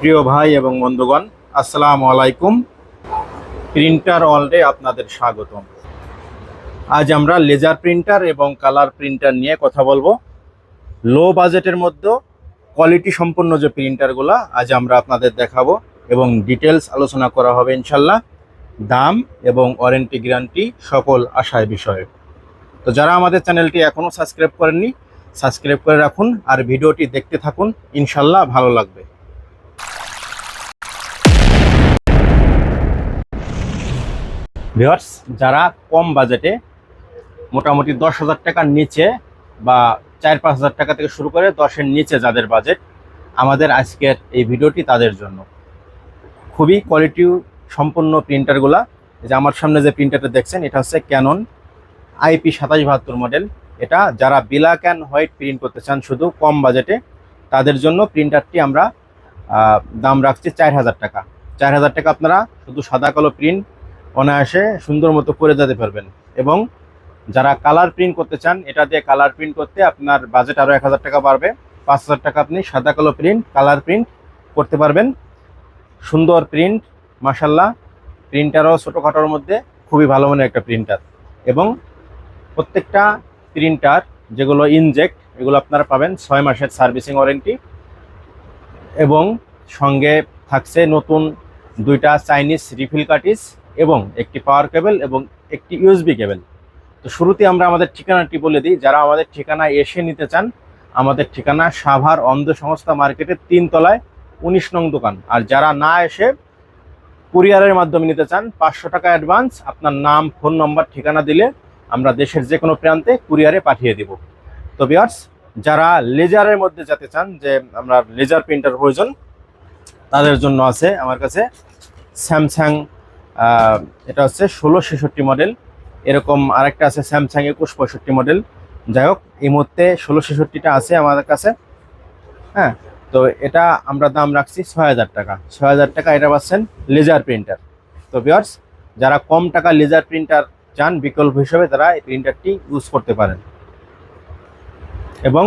প্রিয় ভাই এবং বন্ধুগণ, আসসালামু আলাইকুম। প্রিন্টার ওয়ার্ল্ডে আপনাদের স্বাগতম। আজ আমরা লেজার প্রিন্টার এবং কালার প্রিন্টার নিয়ে কথা বলব। লো বাজেটের মধ্যে কোয়ালিটি সম্পন্ন যে প্রিন্টারগুলো, আজ আমরা আপনাদের দেখাবো এবং ডিটেলস আলোচনা করা হবে ইনশাল্লাহ দাম এবং ওয়ারেন্টি গ্যারান্টি সকল আশায় বিষয়ে। তো যারা আমাদের চ্যানেলটি এখনও সাবস্ক্রাইব করেননি, সাবস্ক্রাইব করে রাখুন আর ভিডিওটি দেখতে থাকুন। ইনশাল্লাহ ভালো লাগবে। ভিওয়ার্স যারা কম বাজেটে মোটামুটি দশ হাজার টাকার নিচে বা চার পাঁচ হাজার টাকা থেকে শুরু করে দশের নিচে যাদের বাজেট, আমাদের আজকের এই ভিডিওটি তাদের জন্য। খুবই কোয়ালিটি সম্পন্ন প্রিন্টারগুলা যে আমার সামনে যে প্রিন্টারটা দেখছেন, এটা হচ্ছে ক্যানন আইপি সাতাশ বাহাত্তর মডেল এটা যারা ব্ল্যাক অ্যান্ড হোয়াইট প্রিন্ট করতে চান, শুধু কম বাজেটে, তাদের জন্য প্রিন্টারটি আমরা দাম রাখছি চার হাজার টাকা। চার হাজার টাকা আপনারা শুধু সাদা কালো প্রিন্ট অনায়াসে সুন্দর মতো করে যেতে পারবেন। এবং যারা কালার প্রিন্ট করতে চান, এটা দিয়ে কালার প্রিন্ট করতে আপনার বাজেট আরও এক হাজার টাকা বাড়বে। পাঁচ হাজার টাকা আপনি সাদা কালো প্রিন্ট কালার প্রিন্ট করতে পারবেন। সুন্দর প্রিন্ট মাসাল্লাহ প্রিন্টারও ছোটোখাটোর মধ্যে খুবই ভালো মানের একটা প্রিন্টার এবং প্রত্যেকটা প্রিন্টার যেগুলো ইনজেক্ট এগুলো আপনারা পাবেন ছয় মাসের সার্ভিসিং ওয়ারেন্টি এবং সঙ্গে থাকছে নতুন দুইটা চাইনিজ রিফিল কাটিস এবং একটি পাওয়ার কেবল এবং একটি ইউএসবি কেবল তো শুরুতে আমরা আমাদের ঠিকানাটি বলে দিই। যারা আমাদের ঠিকানায় এসে নিতে চান, আমাদের ঠিকানা সাভার অন্ধ সংস্থা মার্কেটের তিন তলায় উনিশ নং দোকান। আর যারা না এসে কুরিয়ারের মাধ্যমে নিতে চান, পাঁচশো টাকা অ্যাডভান্স আপনার নাম ফোন নম্বর ঠিকানা দিলে আমরা দেশের যে কোনো প্রান্তে কুরিয়ারে পাঠিয়ে দিব। তো বিয়ার্স যারা লেজারের মধ্যে যেতে চান, যে আমরা লেজার প্রিন্টার প্রয়োজন, তাদের জন্য আছে আমার কাছে স্যামসাং এটা হচ্ছে ষোলো ছেষট্টি মডেল এরকম আরেকটা আছে স্যামসাং একুশ পঁয়ষট্টি মডেল যাই হোক, এই মুহূর্তে ষোলো ছেষট্টিটা আছে আমাদের কাছে। হ্যাঁ তো এটা আমরা দাম রাখছি ছয় হাজার টাকা। ছয় হাজার টাকা এটা পাচ্ছেন লেজার প্রিন্টার তো বিয়ার্স যারা কম টাকা লেজার প্রিন্টার চান, বিকল্প হিসেবে তারা এই প্রিন্টারটি ইউজ করতে পারেন। এবং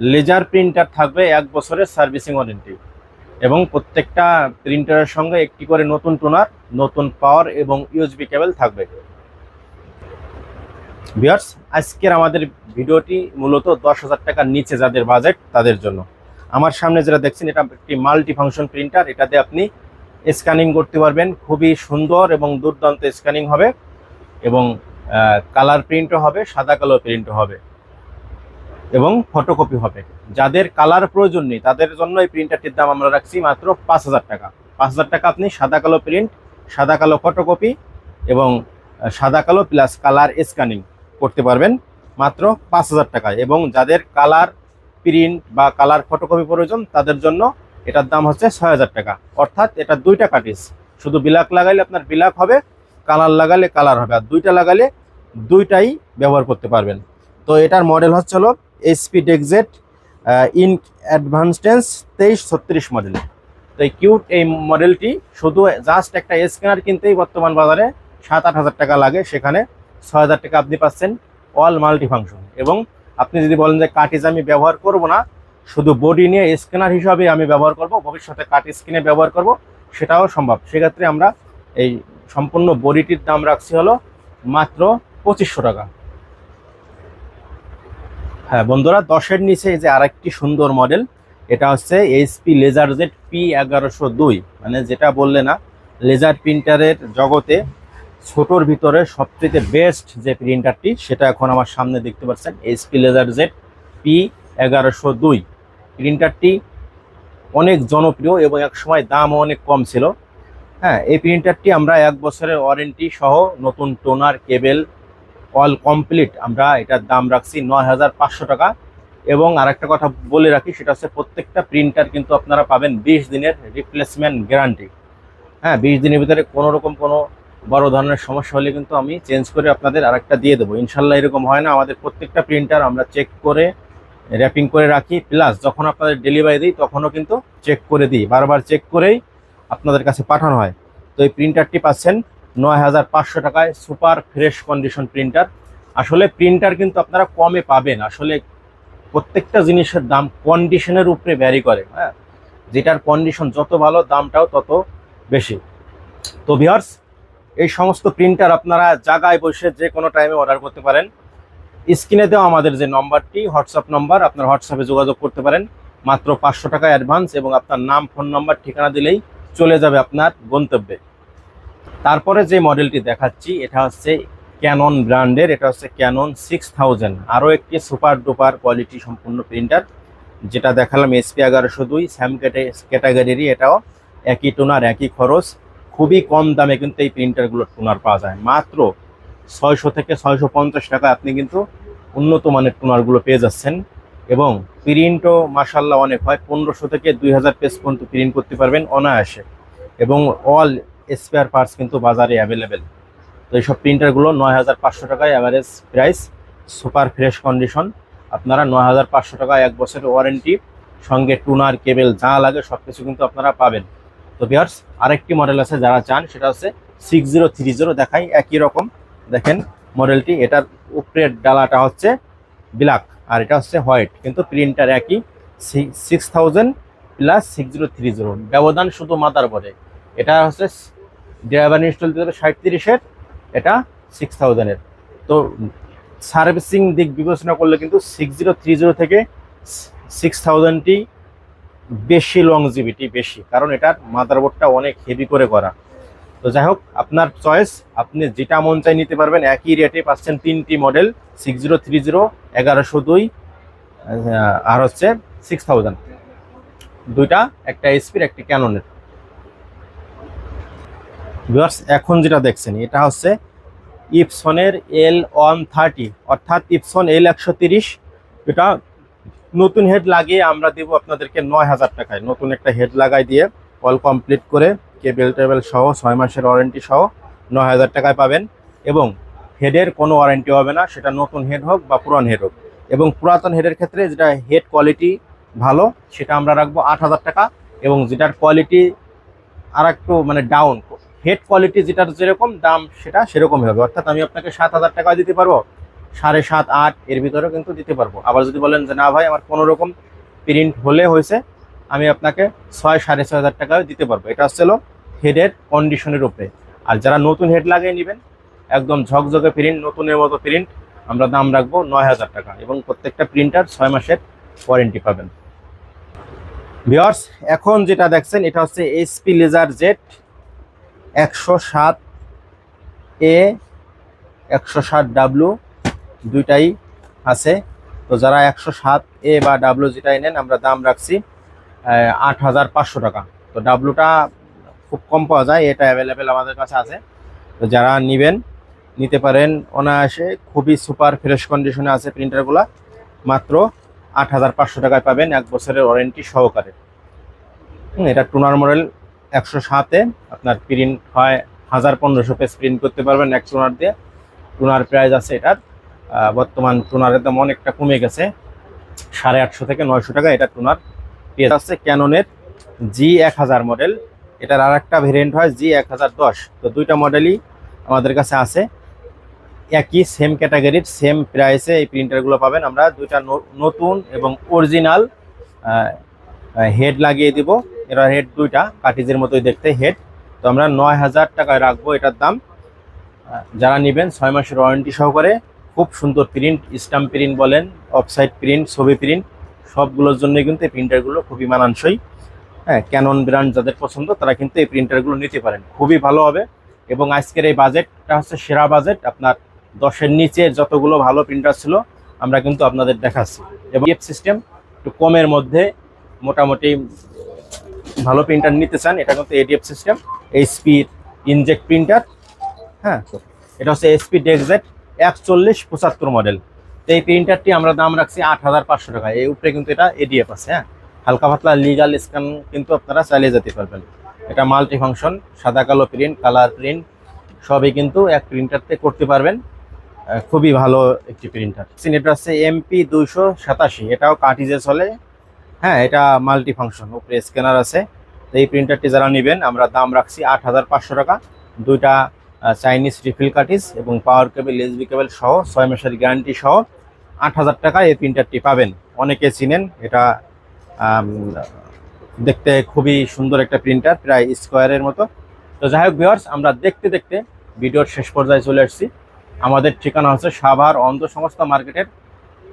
লেজার প্রিন্টার থাকবে এক বছরের সার্ভিসিং ওয়ারেন্টি এবং প্রত্যেকটা প্রিন্টারের সঙ্গে একটি করে নতুন টোনার নতুন পাওয়ার এবং ইউএসবি কেবল থাকবে। ভিউয়ার্স আজকের আমাদের ভিডিওটি মূলত দশ হাজার টাকার নিচে যাদের বাজেট তাদের জন্য। আমার সামনে যেটা দেখছেন, এটা একটি মাল্টি ফাংশন প্রিন্টার এটাতে আপনি স্ক্যানিং করতে পারবেন। খুবই সুন্দর এবং দুর্দান্ত স্ক্যানিং হবে এবং কালার প্রিন্টও হবে, সাদা কালো প্রিন্টও হবে। এবং ফটোকপি হবে। যাদের কালার প্রয়োজন নেই, তাদের জন্য এই প্রিন্টারটির দাম আমরা রাখছি মাত্র পাঁচ হাজার টাকা। পাঁচ হাজার টাকা আপনি সাদা কালো প্রিন্ট সাদা কালো ফটোকপি এবং সাদা কালো প্লাস কালার স্ক্যানিং করতে পারবেন মাত্র পাঁচ হাজার টাকায়। এবং যাদের কালার প্রিন্ট বা কালার ফটোকপি প্রয়োজন, তাদের জন্য এটার দাম হচ্ছে ছয় হাজার টাকা। অর্থাৎ এটা দুইটা কাটিস। শুধু বিলাক লাগাইলে আপনার বিলাক হবে কালার লাগালে কালার হবে। আর দুইটা লাগালে দুইটাই ব্যবহার করতে পারবেন। তো এটার মডেল হচ্ছে হলো এইচপি ডেকজেট ইন অ্যাডভান্সটেন্স তেইশ ছত্রিশ মডেল তো এই কিউট এই মডেলটি শুধু জাস্ট একটা স্ক্যানার কিনতেই বর্তমান বাজারে সাত আট হাজার টাকা লাগে। সেখানে ছয় হাজার টাকা আপনি পাচ্ছেন অল মাল্টি ফাংশন এবং আপনি যদি বলেন যে কাটিজ আমি ব্যবহার করব না, শুধু বডি নিয়ে স্ক্যানার হিসাবে আমি ব্যবহার করব, ভবিষ্যতে কাট স্ক্রিনে ব্যবহার করব, সেটাও সম্ভব। সেক্ষেত্রে আমরা এই সম্পূর্ণ বডিটির দাম রাখছি হলো মাত্র পঁচিশশো টাকা। হ্যাঁ বন্ধুরা, দশের নিচে যে আরেকটি সুন্দর মডেল, এটা হচ্ছে এইচপি লেজার জেড পি এগারোশো দুই। মানে যেটা বললে না লেজার প্রিন্টারের জগতে ছোটোর ভিতরে সবচেয়ে বেস্ট যে প্রিন্টারটি সেটা এখন আমার সামনে দেখতে পাচ্ছেন এইচপি লেজার জেড পি এগারোশো দুই। প্রিন্টারটি অনেক জনপ্রিয় এবং এক সময় দামও অনেক কম ছিল। হ্যাঁ এই প্রিন্টারটি আমরা এক বছরের ওয়ারেন্টি সহ নতুন টোনার কেবেল অল কমপ্লিট আমরা এটার দাম রাখছি নয় হাজার পাঁচশো টাকা। এবং আরেকটা কথা বলে রাখি, সেটা হচ্ছে প্রত্যেকটা প্রিন্টার কিন্তু আপনারা পাবেন বিশ দিনের রিপ্লেসমেন্ট গ্যারান্টি হ্যাঁ বিশ দিনের ভিতরে কোনো রকম কোনো বড় ধরনের সমস্যা হলে কিন্তু আমি চেঞ্জ করে আপনাদের আরেকটা দিয়ে দেবো। ইনশাল্লাহ এরকম হয় না, আমাদের প্রত্যেকটা প্রিন্টার আমরা চেক করে র্যাপিং করে রাখি প্লাস যখন আপনাদের ডেলিভারি দিই, তখনও কিন্তু চেক করে দিই। বারবার চেক করেই আপনাদের কাছে পাঠানো হয়। তো এই প্রিন্টারটি পাচ্ছেন নয় হাজার পাঁচশো টাকায় সুপার ফ্রেশ কন্ডিশন প্রিন্টার। আসলে প্রিন্টার কিন্তু আপনারা কমে পাবেন। আসলে প্রত্যেকটা জিনিসের দাম কন্ডিশনের উপরে ভ্যারি করে হ্যাঁ? যেটার কন্ডিশন যত ভালো, দামটাও তত বেশি। তো ভিওর্স এই সমস্ত প্রিন্টার আপনারা জায়গায় বসে যে কোনো টাইমে অর্ডার করতে পারেন। স্ক্রিনে দেওয়া আমাদের যে নম্বরটি হোয়াটসঅ্যাপ নম্বর আপনার হোয়াটসঅ্যাপে যোগাযোগ করতে পারেন। মাত্র পাঁচশো টাকা অ্যাডভান্স এবং আপনার নাম ফোন নম্বর ঠিকানা দিলেই চলে যাবে আপনার গন্তব্যে। তারপরে যে মডেলটি দেখাচ্ছি, এটা হচ্ছে ক্যানন ব্র্যান্ডের, এটা হচ্ছে ক্যানন সিক্স থাউজেন্ড আরও একটি সুপার ডুপার কোয়ালিটি সম্পূর্ণ প্রিন্টার, যেটা দেখালাম এসপি এগারোশো দুই স্যাম ক্যাটাগরিরই এটাও একই টোনার, একই খরচ। খুবই কম দামে কিন্তু এই প্রিন্টারগুলোর টোনার পাওয়া যায়। মাত্র ছয়শো থেকে ছয়শো পঞ্চাশ টাকা আপনি কিন্তু উন্নত মানের টোনারগুলো পেয়ে যাচ্ছেন এবং প্রিন্টও মাসাল্লাহ অনেক হয়। পনেরোশো থেকে দুই হাজার পেজ পর্যন্ত প্রিন্ট করতে পারবেন অনায়াসে এবং অল স্পেয়ার পার্টস কিন্তু বাজারে অ্যাভেলেবেল তো এইসব প্রিন্টারগুলো নয় হাজার পাঁচশো টাকায় average price super fresh condition আপনারা নয় হাজার পাঁচশো টাকা এক বছরের ওয়ারেন্টি সঙ্গে টুনার কেবেল যা লাগে সব কিছু কিন্তু আপনারা পাবেন। তো বিয়ার্স আরেকটি মডেল আছে যারা চান, সেটা হচ্ছে সিক্স জিরো থ্রি জিরো দেখাই একই রকম। দেখেন মডেলটি এটার উপরের ডালাটা হচ্ছে ব্ল্যাক আর এটা হচ্ছে হোয়াইট কিন্তু প্রিন্টার একই। Six thousand plus six zero three zero ব্যবধান শুধু মাদার বোর্ডে এটা হচ্ছে ড্রাইভার ইনস্টল দিতে হবে ষাট তিরিশের এটা সিক্স থাউজেন্ডের তো সার্ভিসিং দিক বিবেচনা করলে কিন্তু সিক্স জিরো থ্রি জিরো থেকে সিক্স থাউজেন্ডটি বেশি লংজিভিটি বেশি, কারণ এটার মাদারবোর্ডটা অনেক হেভি করে করা। তো যাই হোক, আপনার চয়েস আপনি যেটা মন চাই নিতে পারবেন, একই রেটে পাচ্ছেন তিনটি model six zero three zero এগারোশো দুই আর হচ্ছে সিক্স থাউজেন্ড দুইটা, একটা এসপির একটি ক্যাননের ভিউয়ার্স, এখন যেটা দেখছেন, এটা হচ্ছে ইপসনের এল ওয়ান থার্টি, অর্থাৎ ইপসন এল একশো তিরিশ। এটা নতুন হেড লাগিয়ে আমরা দেবো আপনাদেরকে নয় হাজার টাকায়। নতুন একটা হেড লাগাই দিয়ে অল কমপ্লিট করে কেবেল টেবেল সহ, ছয় মাসের ওয়ারেন্টি সহ নয় হাজার টাকায় পাবেন। এবং হেডের কোনো ওয়ারেন্টি হবে না, সেটা নতুন হেড হোক বা পুরান হেড হোক। এবং পুরাতন হেডের ক্ষেত্রে যেটা হেড কোয়ালিটি ভালো, সেটা আমরা রাখব আট হাজার টাকা। এবং যেটার কোয়ালিটি আর একটু মানে ডাউন হেড কোয়ালিটি যেটার যেরকম দাম, সেটা সেরকমই হবে। অর্থাৎ আমি আপনাকে সাত হাজার টাকা দিতে পারব, সাড়ে সাত, আট, এর ভিতরেও কিন্তু দিতে পারব। আবার যদি বলেন যে, না ভাই, আমার কোনো রকম প্রিন্ট হলে হয়েছে, আমি আপনাকে ছয়, সাড়ে ছয় হাজার টাকাও দিতে পারব। এটা হচ্ছে হেডের কন্ডিশনের উপরে। আর যারা নতুন হেড লাগিয়ে নেবেন, একদম ঝকঝকে প্রিন্ট নতুনের মতো প্রিন্ট আমরা দাম রাখব নয় হাজার টাকা এবং প্রত্যেকটা প্রিন্টার ছয় মাসের ওয়ারেন্টি পাবেন। ভিওর্স এখন যেটা দেখছেন, এটা হচ্ছে এইচপি লেজার জেট একশো সাত এ, একশো সাত ডাব্লু দুইটাই আছে। তো যারা একশো সাত এ বা ডাব্লু যেটাই নেন, আমরা দাম রাখছি আট হাজার পাঁচশো টাকা। তো ডাব্লুটা খুব কম পাওয়া যায়, এটা অ্যাভেলেবেল আমাদের কাছে আছে। তো যারা নেবেন, নিতে পারেন। অনায়াসে খুবই সুপার ফ্রেশ কন্ডিশনে আছে প্রিন্টারগুলো মাত্র আট হাজার পাঁচশো টাকায় পাবেন এক বছরের ওয়ারেন্টি সহকারে। এটা টুনার মডেল একশো সাতে আপনার প্রিন্ট হয় হাজার পনেরোশো পেজ প্রিন্ট করতে পারবেন এক টুনার দিয়ে। টুনার প্রাইস আছে এটার। বর্তমান টুনারের দাম অনেকটা কমে গেছে। সাড়ে আটশো থেকে নয়শো টাকা এটা টুনার পেয়ে যাচ্ছে ক্যাননের জি এক হাজার মডেল এটার আর একটা ভেরিয়েন্ট হয় জি এক হাজার দশ। তো দুইটা মডেলই আমাদের কাছে আছে। একই সেম ক্যাটাগরির সেম প্রাইসে এই প্রিন্টারগুলো পাবেন আমরা। দুইটা নতুন এবং অরিজিনাল হেড লাগিয়ে দিব। এরা হেড দুইটা, কাটিজের মতোই দেখতে হেড তো আমরা নয় হাজার টাকায় রাখব এটার দাম। যারা নেবেন ছয় মাসের ওয়ারেন্টি সহকারে, খুব সুন্দর প্রিন্ট স্টাম্প প্রিন্ট বলেন অফসাইড প্রিন্ট ছবি প্রিন্ট সবগুলোর জন্যই কিন্তু এই প্রিন্টারগুলো খুবই মানানসই। হ্যাঁ ক্যানন ব্র্যান্ড যাদের পছন্দ, তারা কিন্তু এই প্রিন্টারগুলো নিতে পারেন। খুবই ভালো হবে। এবং আজকের এই বাজেটটা হচ্ছে সেরা বাজেট আপনার দশের নিচে যতগুলো ভালো প্রিন্টার ছিল, আমরা কিন্তু আপনাদের দেখাচ্ছি। এবং এফ সিস্টেম একটু কমের মধ্যে মোটামুটি ভালো প্রিন্টার নিতে চান, এটা কিন্তু ADF system HP inkjet printer হ্যাঁ? এটা হচ্ছে এসপি ডেক্সজেট একচল্লিশ পঁচাত্তর মডেল তো এই প্রিন্টারটি আমরা দাম রাখছি আট হাজার পাঁচশো টাকা। এই উপরে কিন্তু এটা এডিএফ আছে হ্যাঁ? হালকা পাতলা লিগাল স্ক্যান কিন্তু আপনারা চালিয়ে যেতে পারবেন। এটা মাল্টি ফাংশন সাদা, কালো প্রিন্ট কালার প্রিন্ট সবই কিন্তু এক প্রিন্টারতে করতে পারবেন। খুবই ভালো একটি প্রিন্টার এটা হচ্ছে এমপি দুইশো সাতাশি, এটাও কাটিজে চলে। হ্যাঁ এটা মাল্টি ফাংশন উপরে স্ক্যানার আছে। এই প্রিন্টারটি যারা নেবেন, আমরা দাম রাখছি আট হাজার পাঁচশো টাকা। দুইটা চাইনিজ রিফিল কাটিস এবং পাওয়ার কেবল এসবি কেবল সহ ছয় মাসের গ্যারান্টি সহ আট হাজার টাকায় এই প্রিন্টারটি পাবেন। অনেকে চিনেন, এটা দেখতে খুবই সুন্দর একটা প্রিন্টার প্রায় স্কোয়ারের মতো। তো যাই হোক ভিওর্স আমরা দেখতে দেখতে ভিডিওর শেষ পর্যায়ে চলে আসছি। আমাদের ঠিকানা হচ্ছে সাভার অন্ধ সংস্থা মার্কেটের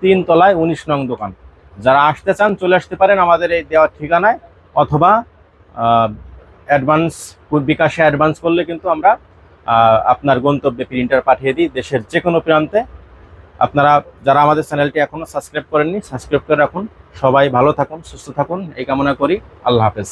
তিন তলায় উনিশ নং দোকান। যারা আসতে চান, চলে আসতে পারেন আমাদের এই দেওয়ার ঠিকানায়, অথবা অ্যাডভান্স বিকাশে অ্যাডভান্স করলে কিন্তু আমরা আপনার গন্তব্যে প্রিন্টার পাঠিয়ে দিই দেশের যে কোনো প্রান্তে। আপনারা যারা আমাদের চ্যানেলটি এখনও সাবস্ক্রাইব করেননি সাবস্ক্রাইব করে রাখুন। সবাই ভালো থাকুন, সুস্থ থাকুন। এই কামনা করি। আল্লাহ হাফেজ।